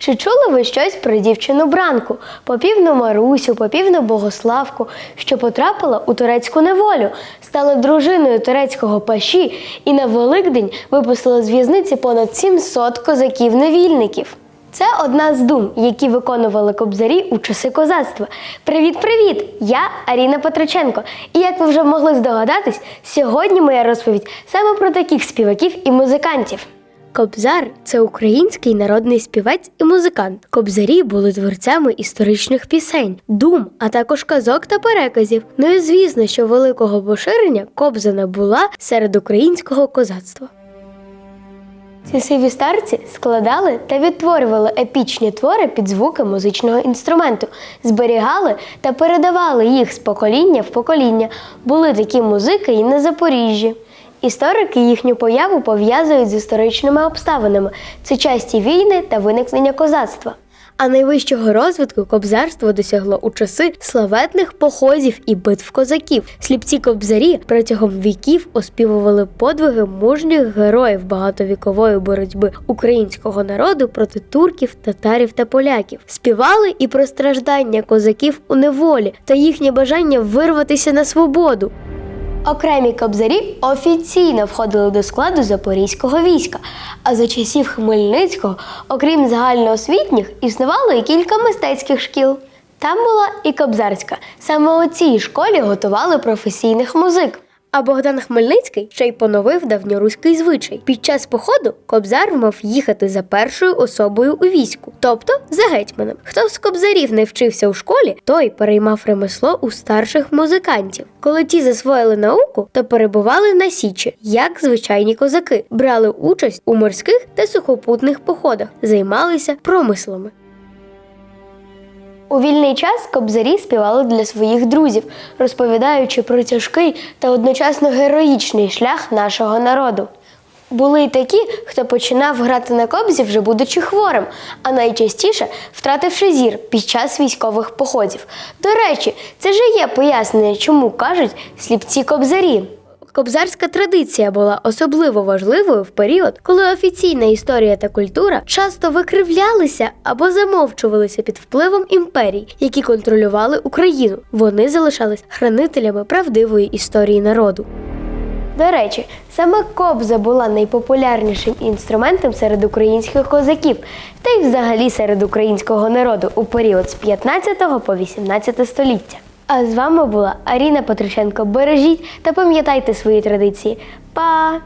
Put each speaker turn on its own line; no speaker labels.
Чи чули ви щось про дівчину Бранку, попівну Марусю, попівну Богославку, що потрапила у турецьку неволю, стала дружиною турецького паші і на Великдень випустила з в'язниці понад 700 козаків-невільників? Це одна з дум, які виконували кобзарі у часи козацтва. Привіт-привіт! Я Аріна Петроченко. І як ви вже могли здогадатись, сьогодні моя розповідь саме про таких співаків і музикантів. Кобзар це український народний співець і музикант. Кобзарі були творцями історичних пісень, дум, а також казок та переказів. Ну і звісно, що великого поширення кобза не була серед українського козацтва. Ці сиві старці складали та відтворювали епічні твори під звуки музичного інструменту, зберігали та передавали їх з покоління в покоління. Були такі музики і на Запоріжжі. Історики їхню появу пов'язують з історичними обставинами це часті війни та виникнення козацтва. А найвищого розвитку кобзарство досягло у часи славетних походів і битв козаків. Сліпці кобзарі протягом віків оспівували подвиги мужніх героїв багатовікової боротьби українського народу проти турків, татарів та поляків. Співали і про страждання козаків у неволі та їхнє бажання вирватися на свободу. Окремі кобзарі офіційно входили до складу запорізького війська. А за часів Хмельницького, окрім загальноосвітніх, існувало і кілька мистецьких шкіл. Там була і кобзарська. Саме у цій школі готували професійних музик. А Богдан Хмельницький ще й поновив давньоруський звичай. Під час походу кобзар мав їхати за першою особою у війську, тобто за гетьманом. Хто з кобзарів не вчився у школі, той переймав ремесло у старших музикантів. Коли ті засвоїли науку, то перебували на січі, як звичайні козаки, брали участь у морських та сухопутних походах, займалися промислами. У вільний час кобзарі співали для своїх друзів, розповідаючи про тяжкий та одночасно героїчний шлях нашого народу. Були й такі, хто починав грати на кобзі, вже будучи хворим, а найчастіше втративши зір під час військових походів. До речі, це ж є пояснення, чому кажуть сліпці кобзарі. Кобзарська традиція була особливо важливою в період, коли офіційна історія та культура часто викривлялися або замовчувалися під впливом імперій, які контролювали Україну. Вони залишались хранителями правдивої історії народу. До речі, саме кобза була найпопулярнішим інструментом серед українських козаків, та й взагалі серед українського народу у період з 15 по 18 століття. А з вами була Аріна Петриченко. Бережіть та пам'ятайте свої традиції. Па!